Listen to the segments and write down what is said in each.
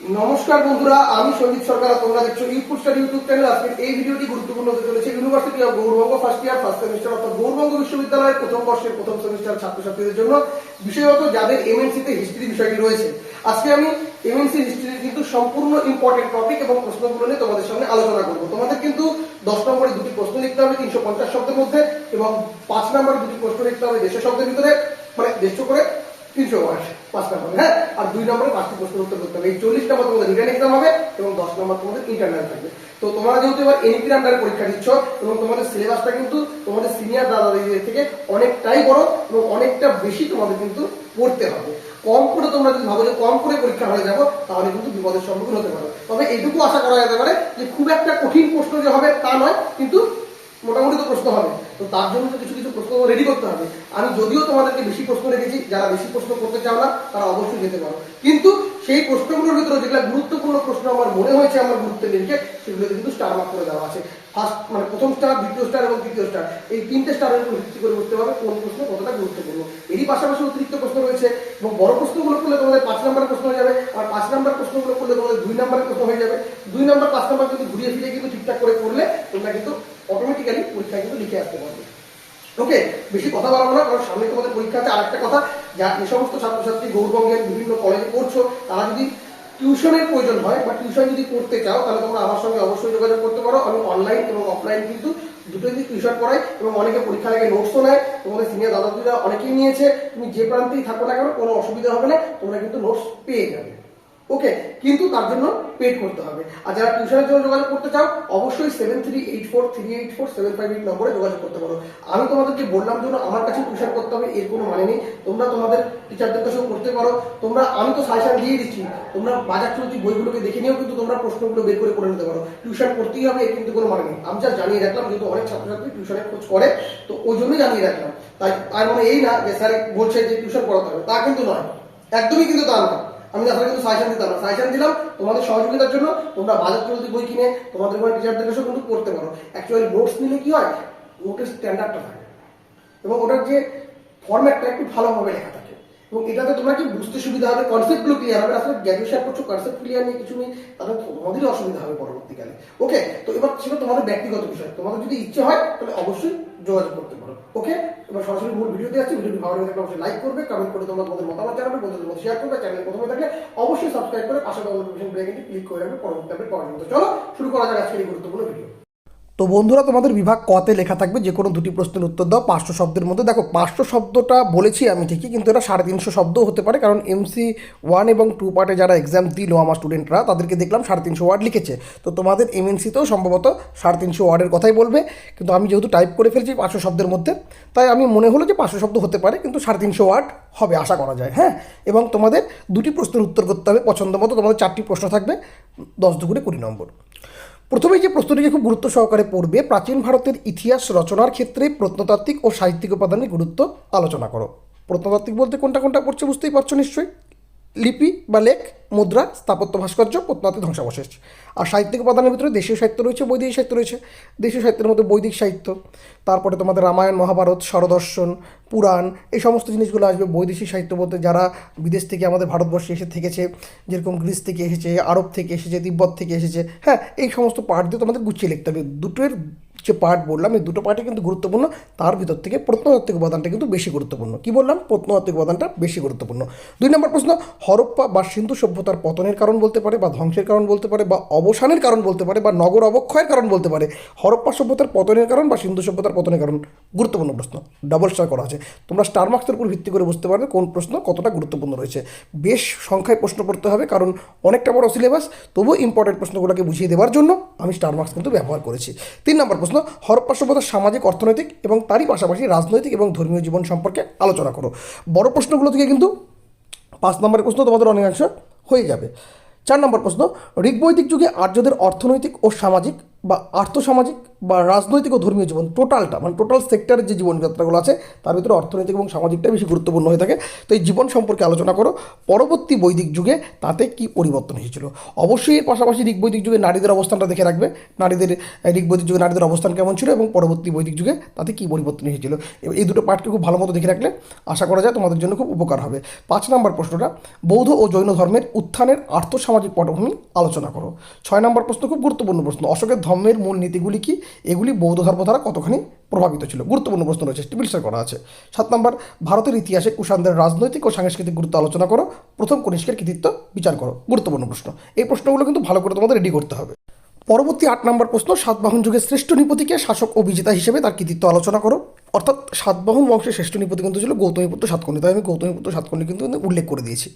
নমস্কার বন্ধুরা, আমি সঞ্জিত সরকার তোমরা দেখছ ইউটিউব স্টাডি ইউটিউব চ্যানেল আজকের এই ভিডিওটি গুরুত্বপূর্ণ হতে চলেছে। University of Gourbanga first year first semester অর্থাৎ গৌরবঙ্গ বিশ্ববিদ্যালয়ের প্রথম বর্ষের প্রথম সেমিস্টার ছাত্রছাত্রীদের জন্য বিষয়গত যাদের এমএনসি তে হিস্ট্রি বিষয়টি রয়েছে। আজকে আমি এমএনসি হিস্ট্রির কিন্তু সম্পূর্ণ ইম্পর্টেন্ট টপিক এবং প্রশ্নগুলো নিয়ে তোমাদের সামনে আলোচনা করব। তোমাদের কিন্তু দশ নম্বরে দুটি প্রশ্ন লিখতে হবে, তিনশো পঞ্চাশ শব্দের মধ্যে এবং পাঁচ নম্বরে দুটি প্রশ্ন লিখতে হবে দেশের শব্দের ভিতরে মানে দেড়শো করে তিনশো ওয়ার্ড পাঁচ নম্বরে। হ্যাঁ আর দুই নম্বরে পাঁচটি প্রশ্ন উত্তর করতে হবে। এই চল্লিশ নম্বর তোমাদের রিটার্ন এক্সাম হবে এবং দশ নম্বর তোমাদের ইন্টারনাল থাকবে। তো তোমরা যেহেতু এবার এনপির আন্ডারে পরীক্ষা দিচ্ছ এবং তোমাদের সিলেবাসটা কিন্তু তোমাদের সিনিয়র দাদা দিদিদের থেকে অনেকটাই বড় এবং অনেকটা বেশি তোমাদের কিন্তু পড়তে হবে। কম করে তোমরা যদি ভাবো যে কম করে পরীক্ষা হয়ে যাব, তাহলে কিন্তু বিপদের সম্মুখীন হতে পারো। তবে এইটুকু আশা করা যেতে পারে যে খুব একটা কঠিন প্রশ্ন যে হবে তা নয়, কিন্তু মোটামুটি তো প্রশ্ন হবে। তো তার জন্য কিছু কিছু প্রশ্ন রেডি করতে হবে। আমি যদিও তোমাদেরকে বেশি প্রশ্ন রেখেছি, যারা বেশি প্রশ্ন করতে চাও না, তারা অবশ্যই যেতে পারো। কিন্তু সেই প্রশ্নগুলোর ভিতরে যেগুলো গুরুত্বপূর্ণ প্রশ্ন আমার মনে হয়েছে আমার গুরুত্ব নিরিখে সেগুলোতে কিন্তু স্টার মার্ক করে দেওয়া আছে। ফার্স্ট মানে প্রথম স্টার দ্বিতীয় স্টার এবং তৃতীয় স্টার এই তিনটে স্টারের উপর ভিত্তি করে বুঝতে হবে কোন প্রশ্ন কতটা গুরুত্বপূর্ণ। এরই পাশাপাশি অতিরিক্ত প্রশ্ন রয়েছে এবং বড় প্রশ্নগুলো করলে তোমাদের পাঁচ নম্বরের প্রশ্ন হয়ে যাবে, আর পাঁচ নম্বর প্রশ্নগুলো করলে তোমাদের দুই নম্বরের প্রশ্ন হয়ে যাবে। দুই নম্বর, পাঁচ নম্বর যদি ঘুরিয়ে ফিরিয়ে কিন্তু ঠিকঠাক করে করলে তোমরা কিন্তু অটোমেটিক্যালি পরীক্ষায় কিন্তু লিখে আসতে পারবে। ওকে, বেশি কথা বলব না, কারণ সামনে তোমাদের পরীক্ষা আছে। আরেকটা কথা, যা যে সমস্ত ছাত্রছাত্রী গৌরবঙ্গের বিভিন্ন কলেজে পড়ছো, তারা যদি টিউশনের প্রয়োজন হয়, বা টিউশন যদি করতে চাও, তাহলে তোমরা আমার সঙ্গে অবশ্যই যোগাযোগ করতে পারো। আমি অনলাইন এবং অফলাইন কিন্তু দুটোই দিক টিউশন পড়াই, এবং অনেকে পরীক্ষা লাগে নোটসও নেয়। তোমাদের সিনিয়র দাদা দিদা অনেকেই নিয়েছে। তুমি যে প্রান্তেই থাকো না কেন, কোনো অসুবিধা হবে না, তোমরা কিন্তু নোটস পেয়ে যাবে। ওকে কিন্তু তার জন্য পেড করতে হবে। আর যারা টিউশনের জন্য যোগাযোগ করতে চাও, অবশ্যই seven three eight four three eight four seven five eight নম্বরে যোগাযোগ করতে পারো। আমি তোমাদেরকে বললাম জন্য আমার কাছে টিউশন করতে হবে, এর কোনো মানে নেই। তোমরা তোমাদের টিচারদের কাছেও করতে পারো। তোমরা, আমি তো সাজেশন দিয়ে দিচ্ছি, তোমরা বাজার চলতি বইগুলোকে দেখে নিয়েও কিন্তু তোমরা প্রশ্নগুলো বের করে করে নিতে পারো। টিউশন করতেই হবে, এর কিন্তু কোনো মানে নেই। আমি যা জানিয়ে রাখলাম, যেহেতু অনেক ছাত্রছাত্রী টিউশনের খোঁজ করে, তো ওই জন্যই জানিয়ে রাখলাম। তাই আর মানে এই না যে স্যার বলছে যে টিউশন পড়াতে হবে, তা কিন্তু নয়। একদমই কিন্তু তা নয়। আমি আসলে কিন্তু সাজেশন দিতাম না। সাজেশন দিলাম তোমাদের সহযোগিতার জন্য, তোমরা বাজার চলতি বই কিনে, তোমাদের কোনো টিচারদের কাছেও কিন্তু পড়তে পারো। অ্যাকচুয়ালি নোটস নিলে কি হয়? নোটের স্ট্যান্ডার্ডটা থাকে। এবং ওটার যে ফর্ম্যাটটা একটু ভালোভাবে লেখা থাকে। এবং এটাতে তোমরা কি বুঝতে সুবিধা হবে? কনসেপ্টগুলো ক্লিয়ার হবে। আসলে গ্র্যাজুয়েশন করছ কনসেপ্ট ক্লিয়ার নিয়ে কিছু নেই, তাহলে তোমাদেরই অসুবিধা হবে পরবর্তীকালে। ওকে তো এবার ছিল তোমাদের ব্যক্তিগত বিষয়। তোমাদের যদি ইচ্ছে হয়, তাহলে অবশ্যই যোগাযোগ করতে পারো। ওকে এবার সরাসরি মূল ভিডিও দিয়ে আসছি। ভিডিওটি ভালো লাগলে অবশ্যই লাইক করবে কমেন্ট করে তোমরা তোমাদের মতামত জানাবে, বন্ধুদের মধ্যে শেয়ার করবে চ্যানেল প্রথমে থাকলে অবশ্যই সাবস্ক্রাইব করে পাশে নোটিফিকেশন ক্লিক করে রাখবে, পরবর্তী আপডেট পাওয়ার জন্য। চলো, শুরু করা যাক আজকের গুরুত্বপূর্ণ ভিডিও তো বন্ধুরা, তোমাদের বিভাগ কতে লেখা থাকবে, যে কোনো দুটি প্রশ্নের উত্তর দাও, পাঁচশো শব্দের মধ্যে। দেখো, পাঁচশো শব্দটা বলেছি আমি ঠিকই, কিন্তু এটা সাড়ে তিনশো শব্দও হতে পারে, কারণ এমসি ওয়ান এবং টু পার্টে যারা এক্সাম দিল আমার স্টুডেন্টরা তাদেরকে দেখলাম সাড়ে তিনশো ওয়ার্ড লিখেছে। তো তোমাদের এমএনসিতেও সম্ভবত সাড়ে তিনশো ওয়ার্ডের কথাই বলবে, কিন্তু আমি যেহেতু টাইপ করে ফেলছি পাঁচশো শব্দের মধ্যে, তাই আমি মনে হলো যে পাঁচশো শব্দ হতে পারে, কিন্তু সাড়ে তিনশো ওয়ার্ড হবে আশা করা যায় হ্যাঁ? এবং তোমাদের দুটি প্রশ্নের উত্তর করতে হবে, পছন্দ মতো তোমাদের চারটি প্রশ্ন থাকবে, দশ দুগুণে কুড়ি নম্বর। প্রথমেই যে প্রশ্নটিকে খুব গুরুত্ব সহকারে পড়বে, প্রাচীন ভারতের ইতিহাস রচনার ক্ষেত্রে প্রত্নতাত্ত্বিক ও সাহিত্যিক উপাদানের গুরুত্ব আলোচনা করো। প্রত্নতাত্ত্বিক বলতে কোনটা কোনটা পড়ছে বুঝতেই পারছ নিশ্চয়ই? লিপি বা লেখ, মুদ্রা, স্থাপত্য ভাস্কর্য, প্রত্নতাত্ত্বিক ধ্বংসাবশেষ। আর সাহিত্যিক উপাদানের ভিতরে দেশীয় সাহিত্য রয়েছে, বৈদিক সাহিত্য রয়েছে। দেশীয় সাহিত্যের মধ্যে বৈদিক সাহিত্য, তারপরে তোমাদের রামায়ণ, মহাভারত, স্বরদর্শন, পুরাণ, এই সমস্ত জিনিসগুলো আসবে বৈদেশিক সাহিত্য বলতে যারা বিদেশ থেকে আমাদের ভারতবর্ষে এসে থেকেছে, যেরকম গ্রিস থেকে এসেছে, আরব থেকে এসেছে, তিব্বত থেকে এসেছে হ্যাঁ এই সমস্ত পাঠ দিয়ে তোমাদের গুছিয়ে লিখতে হবে। দুটোর যে পার্ট বললাম, এই দুটো পার্টই কিন্তু গুরুত্বপূর্ণ। তার ভিতর থেকে প্রত্নতাত্ত্বিক উপাদানটা কিন্তু বেশি গুরুত্বপূর্ণ। কি বললাম? প্রত্নতাত্ত্বিক উপাদানটা বেশি গুরুত্বপূর্ণ। দুই নম্বর প্রশ্ন, হরপ্পা বা সিন্ধু সভ্যতার পতনের কারণ বলতে পারে বা ধ্বংসের কারণ বলতে পারে বা অবসানের কারণ বলতে পারে বা নগর অবক্ষয়ের কারণ বলতে পারে? হরপ্পা সভ্যতার পতনের কারণ বা সিন্ধু সভ্যতার পতনের কারণ? গুরুত্বপূর্ণ প্রশ্ন। ডাবল স্টার করা আছে। তোমরা স্টার মার্কসের উপর ভিত্তি করে বুঝতে পারবে কোন প্রশ্ন কতটা গুরুত্বপূর্ণ রয়েছে। বেশ সংখ্যায় প্রশ্ন পড়তে হবে, কারণ অনেকটা বড় সিলেবাস তবুও ইম্পর্টেন্ট প্রশ্নগুলোকে বুঝিয়ে দেওয়ার জন্য আমি স্টার মার্কস কিন্তু ব্যবহার করেছি। তিন নম্বর প্রশ্ন হরপ্পা সভ্যতার সামাজিক, অর্থনৈতিক এবং তারই পাশাপাশি রাজনৈতিক এবং ধর্মীয় জীবন সম্পর্কে আলোচনা করো। বড় প্রশ্নগুলো থেকে কিন্তু পাঁচ নম্বরের প্রশ্ন তোমাদের অনেকাংশ হয়ে যাবে। চার নম্বর প্রশ্ন, ঋগ্বৈদিক যুগে আর্যদের অর্থনৈতিক ও সামাজিক বা আর্থসামাজিক বা রাজনৈতিক ও ধর্মীয় জীবন টোটালটা মানে টোটাল সেক্টরের যে জীবনযাত্রাগুলো আছে তার ভিতরে অর্থনৈতিক এবং সামাজিকটা বেশি গুরুত্বপূর্ণ হয়ে থাকে। তো এই জীবন সম্পর্কে আলোচনা করো পরবর্তী বৈদিক যুগে তাতে কি পরিবর্তন হয়েছিল অবশ্যই এর পাশাপাশি ঋগ বৈদিক যুগে নারীদের অবস্থানটা দেখে রাখবে। নারীদের আহ, ঋগ বৈদিক যুগে নারীদের অবস্থান কেমন ছিল এবং পরবর্তী বৈদিক যুগে তাতে কি পরিবর্তন হয়েছিল এই দুটো পার্টকে খুব ভালো মতো দেখে রাখলে আশা করা যায় তোমাদের জন্য খুব উপকার হবে। পাঁচ নম্বর প্রশ্নটা বৌদ্ধ ও জৈন ধর্মের উত্থানের আর্থসামাজিক পটভূমি আলোচনা করো। ছয় নম্বর প্রশ্ন খুব গুরুত্বপূর্ণ প্রশ্ন অশোকের ধর্মের মূল নীতিগুলি কি? এগুলি বৌদ্ধ ধর্ম দ্বারা কতখানি প্রভাবিত ছিল? গুরুত্বপূর্ণ প্রশ্ন রয়েছে বিশ্লেষণ করা আছে। সাত নম্বর, ভারতের ইতিহাসে কুষাণদের রাজনৈতিক ও সাংস্কৃতিক গুরুত্ব আলোচনা করো। প্রথম কনিষ্কের কৃতিত্ব বিচার করো। গুরুত্বপূর্ণ প্রশ্ন। এই প্রশ্নগুলো কিন্তু ভালো করে তোমাদের রেডি করতে হবে। পরবর্তী আট নম্বর প্রশ্ন, সাতবাহন যুগের শ্রেষ্ঠ নিপতিকে শাসক ও বিজেতা হিসেবে তার কৃতিত্ব আলোচনা করো। অর্থাৎ সাতবাহন বংশের শ্রেষ্ঠ নিপতি কিন্তু ছিল গৌতমীপুত্র সাতকর্ণী। তাই আমি গৌতমীপুত্র সাতকর্ণী কিন্তু উল্লেখ করে দিয়েছি।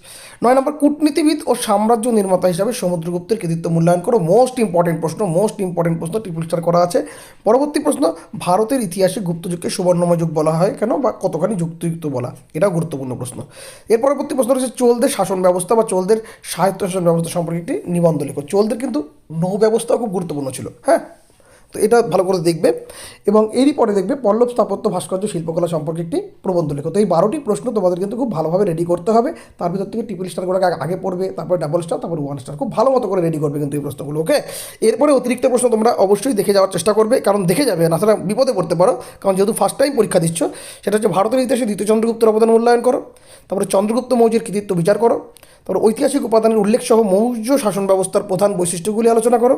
নয় নম্বর, কূটনীতিবিদ ও সাম্রাজ্য নির্মাতা হিসাবে সমুদ্রগুপ্তের কৃতিত্ব মূল্যায়ন করো। মোস্ট ইম্পর্টেন্ট প্রশ্ন মোস্ট ইম্পর্টেন্ট প্রশ্ন ট্রিপল স্টার করা আছে। পরবর্তী প্রশ্ন, ভারতের ইতিহাসে গুপ্তযুগকে সুবর্ণময় যুগ বলা হয় কেন বা কতখানি যুক্তিযুক্ত বলা? এটাও গুরুত্বপূর্ণ প্রশ্ন। এর পরবর্তী প্রশ্ন রয়েছে, চোলদের শাসন ব্যবস্থা বা চোলদের সাহিত্য শাসন ব্যবস্থা সম্পর্কে একটি নিবন্ধ লেখো। চোলদের কিন্তু নৌ ব্যবস্থাও খুব গুরুত্বপূর্ণ ছিল। হ্যাঁ? তো এটা ভালো করে দেখবে। এবং এরই পরে দেখবে পল্লব স্থাপত্য ভাস্কর্য শিল্পকলা সম্পর্কে একটি প্রবন্ধ লেখো। তো এই বারোটি প্রশ্ন তোমাদের কিন্তু খুব ভালোভাবে রেডি করতে হবে। তার ভিতর থেকে ট্রিপল স্টার করে আগে- পড়বে, তারপরে ডাবল স্টার তারপর ওয়ান স্টার খুব ভালো মতো করে রেডি করবে কিন্তু এই প্রশ্নগুলো ওকে এরপরে অতিরিক্ত প্রশ্ন তোমরা অবশ্যই দেখে যাওয়ার চেষ্টা করবে, কারণ দেখে যাবে, না তাছাড়া বিপদে পড়তে পারো। কারণ যেহেতু ফার্স্ট টাইম পরীক্ষা দিচ্ছ, সেটা হচ্ছে ভারতের ইতিহাসে দ্বিতীয় চন্দ্রগুপ্তের অবদান মূল্যায়ন করো। তারপরে চন্দ্রগুপ্ত মৌর্যের কৃতিত্ব বিচার করো। তারপর ঐতিহাসিক উপাদানের উল্লেখ সহ মৌর্য শাসন ব্যবস্থার প্রধান বৈশিষ্ট্যগুলি আলোচনা করো।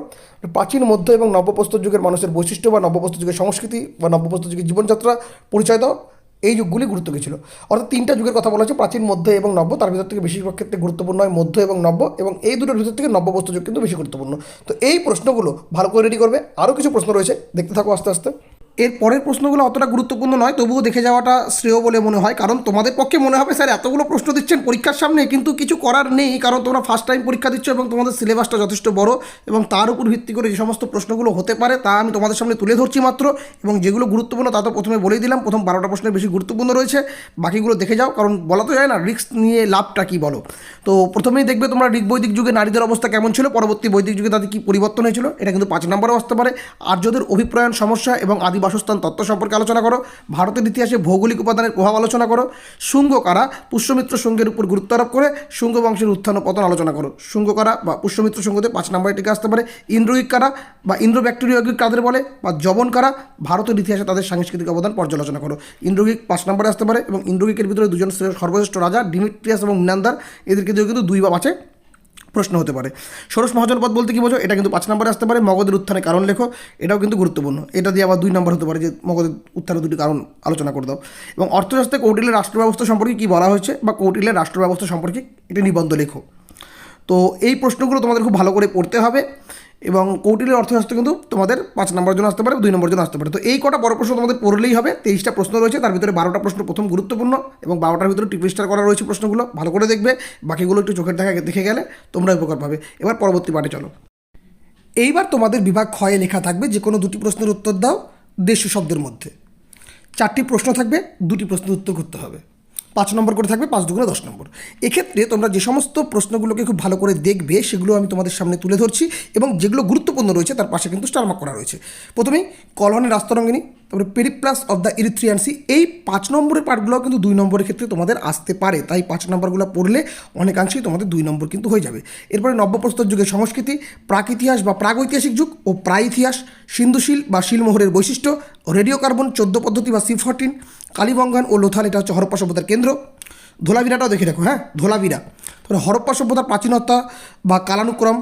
প্রাচীন, মধ্য এবং নবপ্রস্তর যুগের মানুষের বৈশিষ্ট্য বা নবপ্রস্তর যুগের সংস্কৃতি বা নবপ্রস্তর যুগের জীবনযাত্রা পরিচয় দাও। এই যুগগুলি গুরুত্ব ছিল? অর্থাৎ তিনটা যুগের কথা বলা হচ্ছে প্রাচীন, মধ্য এবং নব্য তার ভিতর থেকে বেশিরভাগ ক্ষেত্রে গুরুত্বপূর্ণ হয় মধ্য এবং নব্য এবং এই দুটোর ভিতর থেকে নব্যবস্তু যুগ কিন্তু বেশি গুরুত্বপূর্ণ। তো এই প্রশ্নগুলো ভালো করে রেডি করবে। আরও কিছু প্রশ্ন রয়েছে, দেখতে থাকো আস্তে আস্তে। এর পরের প্রশ্নগুলো অতটা গুরুত্বপূর্ণ নয়, তবুও দেখে যাওয়াটা শ্রেয় বলে মনে হয়। কারণ তোমাদের পক্ষে মনে হবে, স্যার, এতগুলো প্রশ্ন দিচ্ছেন পরীক্ষার সামনে, কিন্তু কিছু করার নেই, কারণ তোমরা ফার্স্ট টাইম পরীক্ষা দিচ্ছ এবং তোমাদের সিলেবাসটা যথেষ্ট বড় এবং তার উপর ভিত্তি করে যে সমস্ত প্রশ্নগুলো হতে পারে, তা আমি তোমাদের সামনে তুলে ধরছি মাত্র এবং যেগুলো গুরুত্বপূর্ণ তা তো প্রথমে বলেই দিলাম। প্রথম বারোটা প্রশ্নের বেশি গুরুত্বপূর্ণ রয়েছে, বাকিগুলো দেখে যাও, কারণ বলা তো যায় না রিস্ক নিয়ে লাভটা কি বলো? তো প্রথমেই দেখবে তোমরা ঋগ বৈদিক যুগে নারীদের অবস্থা কেমন ছিল, পরবর্তী বৈদিক যুগে তাদের কী পরিবর্তন হয়েছিল, এটা কিন্তু পাঁচ নম্বরেও আসতে পারে। আর্যদের অভিপ্রায়ণ সমস্যা এবং আদি বাসস্থান তত্ত্ব সম্পর্কে আলোচনা করো, ভারতের ইতিহাসে ভৌগোলিক উপাদানের প্রভাব আলোচনা করো শুঙ্গ কারা পুষ্যমিত্র শুঙ্গের উপর গুরুত্ব আরোপ করে শুঙ্গ বংশের উত্থান ও পতন আলোচনা করো। শুঙ্গ কারা বা পুষ্যমিত্র শুঙ্গতে পাঁচ নম্বরে টিকে আসতে পারে ইন্দ্রয়িক কারা বা ইন্দ্র ব্যাকটেরিয়গিক কাদের বলে বা জবন কারা ভারতের ইতিহাসে তাদের সাংস্কৃতিক অবদান পর্যালোচনা করো। ইন্দ্রগিক পাঁচ নম্বরে আসতে পারে এবং ইন্দ্রগিকের ভিতরে দুজন সর্বশ্রেষ্ঠ রাজা, ডিমিট্রিয়াস এবং মিনান্দার এদেরকে দিয়েও কিন্তু দুই বা পাঁচে প্রশ্ন হতে পারে। ষোড়শ মহাজনপদ বলতে কি বোঝো? এটা কিন্তু পাঁচ নম্বরে আসতে পারে। মগদের উত্থানের কারণ লেখো। এটাও কিন্তু গুরুত্বপূর্ণ। এটা দিয়ে আবার দুই নম্বর হতে পারে যে মগদের উত্থানের দুটি কারণ আলোচনা করে দাও। এবং অর্থশাস্ত্রে কৌটিল্যের রাষ্ট্র ব্যবস্থা সম্পর্কে কী বলা হয়েছে বা কৌটিলের রাষ্ট্র ব্যবস্থা সম্পর্কে একটি নিবন্ধ লেখো। তো এই প্রশ্নগুলো তোমাদের খুব ভালো করে পড়তে হবে। এবং কৌটিল্যের অর্থশাস্ত্র কিন্তু তোমাদের পাঁচ নম্বর জন্য আসতে পারে, দুই নম্বর জন্য আসতে পারে। তো এই কটা বড় প্রশ্ন তোমাদের পড়লেই হবে, তেইশটা প্রশ্ন রয়েছে, তার ভিতরে বারোটা প্রশ্ন প্রথম গুরুত্বপূর্ণ এবং বারোটার ভিতরে টিপ স্টার করা রয়েছে প্রশ্নগুলো, ভালো করে দেখবে, বাকিগুলো একটু চোখের দেখা দেখে গেলে তোমরা উপকার পাবে। এবার পরবর্তী পাঠে চলো। এইবার তোমাদের বিভাগ ক্ষয়ে লেখা থাকবে, যে কোনো দুটি প্রশ্নের উত্তর দাও দেড়শো শব্দের মধ্যে। চারটি প্রশ্ন থাকবে, দুটি প্রশ্নের উত্তর করতে হবে। পাঁচ নম্বর করে থাকবে, পাঁচ দুগুণে দশ নম্বর। এক্ষেত্রে তোমরা যে সমস্ত প্রশ্নগুলোকে খুব ভালো করে দেখবে, সেগুলো আমি তোমাদের সামনে তুলে ধরছি এবং যেগুলো গুরুত্বপূর্ণ রয়েছে, তার পাশে কিন্তু স্টারমার্ক করা রয়েছে। প্রথমেই, কলহনের রাস্তরঙ্গিনী তারপরে পেরিপ্লাস অফ দ্য ইরিথ্রিয়ানসি এই পাঁচ নম্বরের পার্টগুলো কিন্তু দুই নম্বরের ক্ষেত্রে তোমাদের আসতে পারে। তাই পাঁচ নম্বরগুলো পড়লে অনেকাংশেই তোমাদের দুই নম্বর কিন্তু হয়ে যাবে। এরপরে নব্যপ্রস্তর যুগের সংস্কৃতি প্রাক ইতিহাস বা প্রাগৈতিহাসিক যুগ ও প্রায় ইতিহাস সিন্ধুশীল বা শিলমোহরের বৈশিষ্ট্য রেডিও কার্বন চোদ্দ পদ্ধতি বা সি ফোরটিন কালীবঙ্গান ও লোথাল এটা হচ্ছে হরপ্পা সভ্যতার কেন্দ্র। ধোলাভিরাটাও দেখে রাখো হ্যাঁ? ধোলাভিরা। তারপরে হরপ্পা সভ্যতার প্রাচীনতা বা কালানুক্রম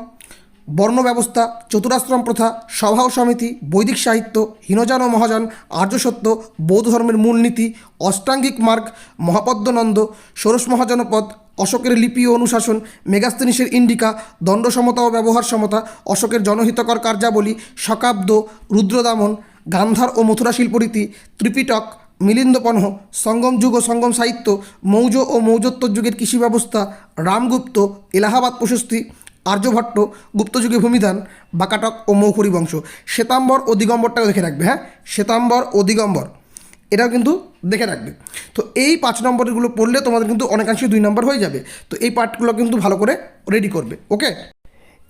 বর্ণ ব্যবস্থা, চতুরাশ্রম প্রথা সভা সমিতি, বৈদিক সাহিত্য হীনযান ও মহাযান আর্যসত্য বৌদ্ধ ধর্মের মূলনীতি অষ্টাঙ্গিক মার্গ, মহাপদ্মনন্দ, ষোড়শ মহাজনপদ, অশোকের লিপি ও অনুশাসন মেগাস্তেনিসের ইন্ডিকা দণ্ড সমতা ও ব্যবহার সমতা, অশোকের জনহিতকর কার্যাবলী, শকাব্দ, রুদ্রদামন, গান্ধার ও মথুরা শিল্পরীতি, ত্রিপিটক, মিলিন্দপনহ, সঙ্গম যুগ ও সঙ্গম সাহিত্য মৌজ ও মৌর্যোত্তর যুগের কৃষি ব্যবস্থা, রামগুপ্ত, এলাহাবাদ প্রশস্তি আর্যভট্ট গুপ্তযুগে ভূমিধান, বাকাটক ও মৌখুরি বংশ। শ্বেতাম্বর ও দিগম্বরটাও দেখে রাখবে হ্যাঁ? শ্বেতাম্বর ও দিগম্বর। এটাও কিন্তু দেখে রাখবে। তো এই পাঁচ নম্বরগুলো পড়লে তোমাদের কিন্তু অনেকাংশেই দুই নম্বর হয়ে যাবে। তো এই পার্টগুলো কিন্তু ভালো করে রেডি করবে ওকে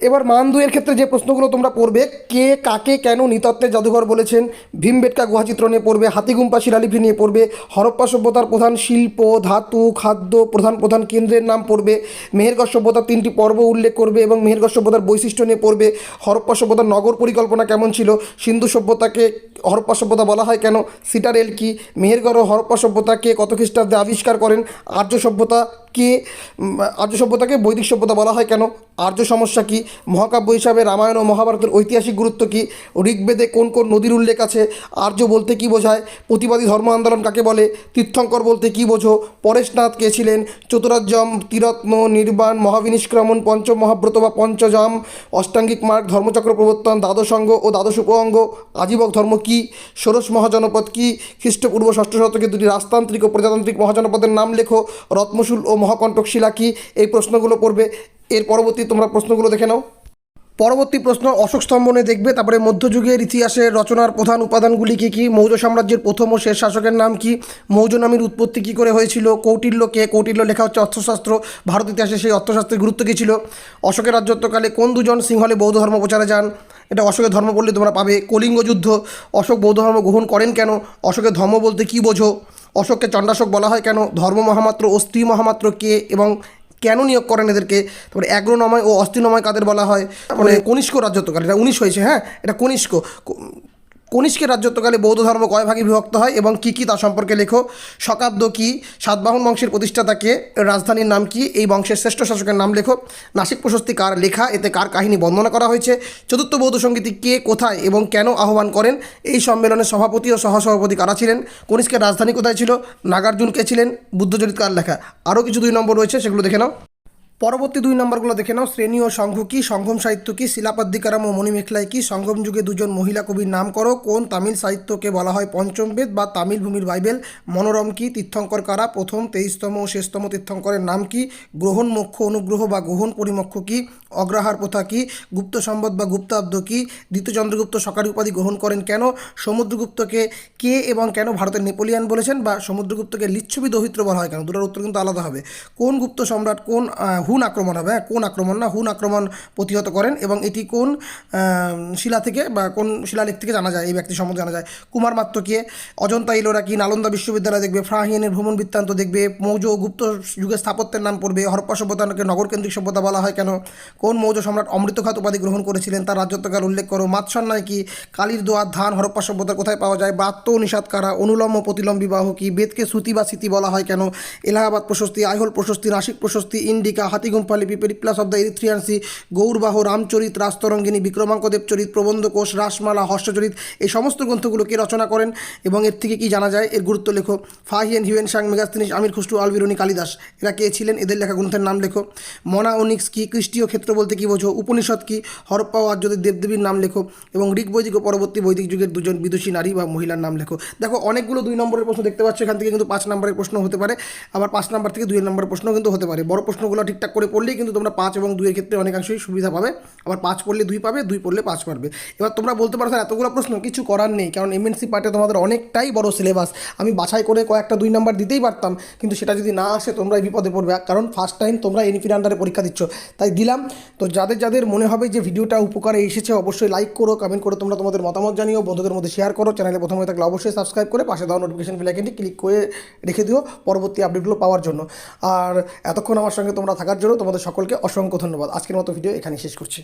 এবার মান দুয়ের ক্ষেত্রে যে প্রশ্নগুলো তোমরা পড়বে, কে, কাকে, কেন নৃতত্ত্বের জাদুঘর বলেছেন? ভীমবেটকা গুহাচিত্র নিয়ে পড়বে, হাতিগুম্পা শিলালিপি নিয়ে পড়বে, হরপ্পা সভ্যতার প্রধান শিল্প, ধাতু, খাদ্য, প্রধান প্রধান কেন্দ্রের নাম পড়বে, মেহেরগড় সভ্যতার তিনটি পর্ব উল্লেখ করবে এবং মেহেরগড় সভ্যতার বৈশিষ্ট্য নিয়ে পড়বে, হরপ্পা সভ্যতার নগর পরিকল্পনা কেমন ছিল? সিন্ধু সভ্যতাকে হরপ্পা সভ্যতা বলা হয় কেন? সিটারেল কি? মেহেরগড় ও হরপ্পা সভ্যতাকে কত খ্রিস্টাব্দে আবিষ্কার করেন? আর্য সভ্যতা কে আর্য সভ্যতাকে বৈদিক সভ্যতা বলা হয় কেন? আর্য সমস্যা কি? মহাকাব্য হিসাবে রামায়ণ ও মহাভারতের ঐতিহাসিক গুরুত্ব কি? ঋগ্বেদে কোন কোন নদীর উল্লেখ আছে? আর্য বলতে কি বোঝায়? প্রতিবাদী ধর্ম আন্দোলন কাকে বলে? তীর্থঙ্কর বলতে কি বোঝো? পরেশনাথ কে ছিলেন? চতুরাজ্যম ত্রিরত্ন নির্বাণ, মহাবিনিষ্ক্রমণ পঞ্চম মহাব্রত বা পঞ্চজম, অষ্টাঙ্গিক মার্গ, ধর্মচক্র প্রবর্তন দ্বাদশাঙ্গ ও দ্বাদশ উপঅঙ্গ, আজীবক ধর্ম কি? ষোড়শ মহাজনপদ কি? খ্রিস্টপূর্ব ষষ্ঠ শতকে দুটি রাজতান্ত্রিক ও প্রজাতান্ত্রিক মহাজনপদের নাম লেখো। রত্নশূল ও মহাকণ্টক শিলা কি? এই প্রশ্নগুলো পড়বে। এর পরবর্তী তোমরা প্রশ্নগুলো দেখে নাও। পরবর্তী প্রশ্ন, অশোক স্তম্ভনে দেখবে, তারপরে মধ্যযুগের ইতিহাসে রচনার প্রধান উপাদানগুলি কী কী? মৌর্য সাম্রাজ্যের প্রথম ও শেষ শাসকের নাম কি? মৌর্য নামের উৎপত্তি কী করে হয়েছিল? কৌটিল্য কে? কৌটিল্য লেখা হচ্ছে অর্থশাস্ত্র। ভারত ইতিহাসে সেই অর্থশাস্ত্রের গুরুত্ব কী ছিল? অশোকের রাজত্বকালে কোন দুজন সিংহলে বৌদ্ধ ধর্ম প্রচারে যান? এটা অশোকের ধর্ম বললে তোমরা পাবে। কলিঙ্গ যুদ্ধ। অশোক বৌদ্ধ ধর্ম গ্রহণ করেন কেন? অশোকের ধর্ম বলতে কী বোঝো? অশোককে চণ্ডাশোক বলা হয়। কেন? ধর্ম মহামাত্র ও স্ত্রী মহামাত্র কে এবং কেন নিয়োগ করেন এদেরকে? তারপরে অ্যাগ্রোনময় ও অস্থিনময় কাদের বলা হয়? মানে কনিষ্ক রাজত্বকাল এটা উনিশ হয়েছে হ্যাঁ? এটা কনিষ্ক। কনিষ্কের রাজত্বকালে বৌদ্ধ ধর্ম কয় ভাগে বিভক্ত হয় এবং কী কী তা সম্পর্কে লেখো? শকাব্দ কি? সাতবাহন বংশের প্রতিষ্ঠাতাকে রাজধানীর নাম কি? এই বংশের শ্রেষ্ঠ শাসকের নাম লেখো। নাসিক প্রশস্তি কার লেখা? এতে কার কাহিনী বর্ণনা করা হয়েছে? চতুর্থ বৌদ্ধ সঙ্গীতি কে কোথায় এবং কেন আহ্বান করেন? এই সম্মেলনের সভাপতি ও সহসভাপতি কারা ছিলেন? কনিষ্কের রাজধানী কোথায় ছিল? নাগার্জুন কে ছিলেন? বুদ্ধচরিত কার লেখা? আরও কিছু দুই নম্বর রয়েছে, সেগুলো দেখে নাও। পরবর্তী দুই নম্বরগুলো দেখে নাও। শ্রেণি ও সংঘ কি সঙ্গম সাহিত্য কি শিলাপাদ্দিকারাম ও মণিমেখলাই কি? সঙ্গম যুগে দুজন মহিলা কবির নাম করো। কোন তামিল সাহিত্যকে বলা হয় পঞ্চম বেদ বা তামিল ভূমির বাইবেল? মনোরম কি, তীর্থঙ্কর কারা? প্রথম, তেইশতম ও শেষতম তীর্থঙ্করের নাম কি? গ্রহণ মোক্ষ অনুগ্রহ বা গ্রহণ পরিমক্ষ কি? অগ্রহার প্রথা কী? গুপ্ত সম্বদ বা গুপ্তাব্দ কি? দ্বিতীয় চন্দ্রগুপ্ত সরকারি উপাধি গ্রহণ করেন কেন? সমুদ্রগুপ্তকে কে এবং কেন ভারতের নেপোলিয়ান বলেছেন বা সমুদ্রগুপ্তকে লিচ্ছবি দৌহিত্র বলা হয় কেন? দুটোর উত্তর কিন্তু আলাদা হবে। কোন গুপ্ত সম্রাট কোন হুন আক্রমণ হবে? হ্যাঁ কোন আক্রমণ না, হুন আক্রমণ প্রতিহত করেন এবং এটি কোন শিলা থেকে বা কোন শিলালেখ থেকে জানা যায়? এই ব্যক্তি সম্বন্ধে জানা যায়। কুমার মাত্র কে? অজন্তা ইলোরা কি? নালন্দা বিশ্ববিদ্যালয় দেখবে, ফ্রাহিয়ানের ভ্রমণ বৃত্তান্ত দেখবে ও গুপ্ত যুগের স্থাপত্যের নাম পড়বে, হরপ্পা সভ্যতাকে নগরকেন্দ্রিক সভ্যতা বলা হয় কেন? কোন মৌর্য সম্রাট অমৃতখাত উপাধি গ্রহণ করেছিলেন তার রাজত্বকাল উল্লেখ করো মাৎসন্যায় কি? কালির দোয়ার ধান, হরপ্পা সভ্যতার কোথায় পাওয়া যায়? বাত্য, নিষাদ কারা? অনুলম্ব, প্রতিলম্ব বিবাহ কি? বেদকে শ্রুতি বা স্মৃতি বলা হয় কেন? এলাহাবাদ প্রশস্তি, আইহোল প্রশস্তি, নাসিক প্রশস্তি, ইন্ডিকা হাতিগুম্পা লিপি Periplus of the Erythraean Sea, গৌরবাহ, রামচরিত, রাস্তরঙ্গিনী বিক্রমাঙ্কদেব চরিত প্রবন্ধ কোষ, রাসমালা, হর্ষচরিত, এই সমস্ত গ্রন্থগুলো কে রচনা করেন? এবং এর থেকে কি জানা যায়? এর গুরুত্ব লেখো। Fahien, Hiuen Tsang Megasthenes, Amir Khusrau, Alberuni, Kalidas, এরা কে ছিলেন? এদের লেখা গ্রন্থের নাম লেখো। মনা, ওনিক্স কি? খ্রিস্টীয় ক্ষেত্র বলতে কি বোঝো? উপনিষদ কি? হরপ্পা ও আর্যদের দেবদেবীর নাম লেখো এবং ঋগ বৈদিক ও পরবর্তী বৈদিক যুগের দুজন বিদুষী নারী বা মহিলার নাম লেখো? দেখো, অনেকগুলো দুই নম্বরের প্রশ্ন দেখতে পাচ্ছ এখান থেকে, কিন্তু পাঁচ নম্বরের প্রশ্ন হতে পারে। আবার পাঁচ নম্বর থেকে দুই নম্বরের প্রশ্ন কিন্তু হতে পারে। বড় প্রশ্নগুলো ঠিকঠাক করে পড়লেই কিন্তু তোমরা পাঁচ এবং দুইয়ের ক্ষেত্রে অনেকাংশই সুবিধা পাবে। আবার পাঁচ পড়লে দুই পাবে, দুই পড়লে পাঁচ পারবে। এবার তোমরা বলতে পারো, স্যার, এতগুলো প্রশ্ন কিছু করার নেই, কারণ এমএনসি পার্টে তোমাদের অনেকটাই বড় সিলেবাস আমি বাছাই করে কয়েকটা দুই নম্বর দিতেই পারতাম, কিন্তু সেটা যদি না আসে তোমরা বিপদে পড়বে। কারণ ফার্স্ট টাইম তোমরা এনফির আন্ডারে পরীক্ষা দিচ্ছ। তাই দিলাম। তো যাদের যাদের মনে হবে যে ভিডিওটা উপকারে এসেছে, অবশ্যই লাইক করো কমেন্ট করো, তোমরা তোমাদের মতামত জানিও, বন্ধুদের মধ্যে শেয়ার করো চ্যানেলে প্রথমে থাকলে অবশ্যই সাবস্ক্রাইব করে পাশে দেওয়া নোটিফিকেশন বেলাইকনটি ক্লিক করে রেখে দিও পরবর্তী আপডেটগুলো পাওয়ার জন্য। আর এতক্ষণ আমার সঙ্গে তোমরা থাকার জন্য তোমাদের সকলকে অসংখ্য ধন্যবাদ। আজকের মতো ভিডিও এখানে শেষ করছি।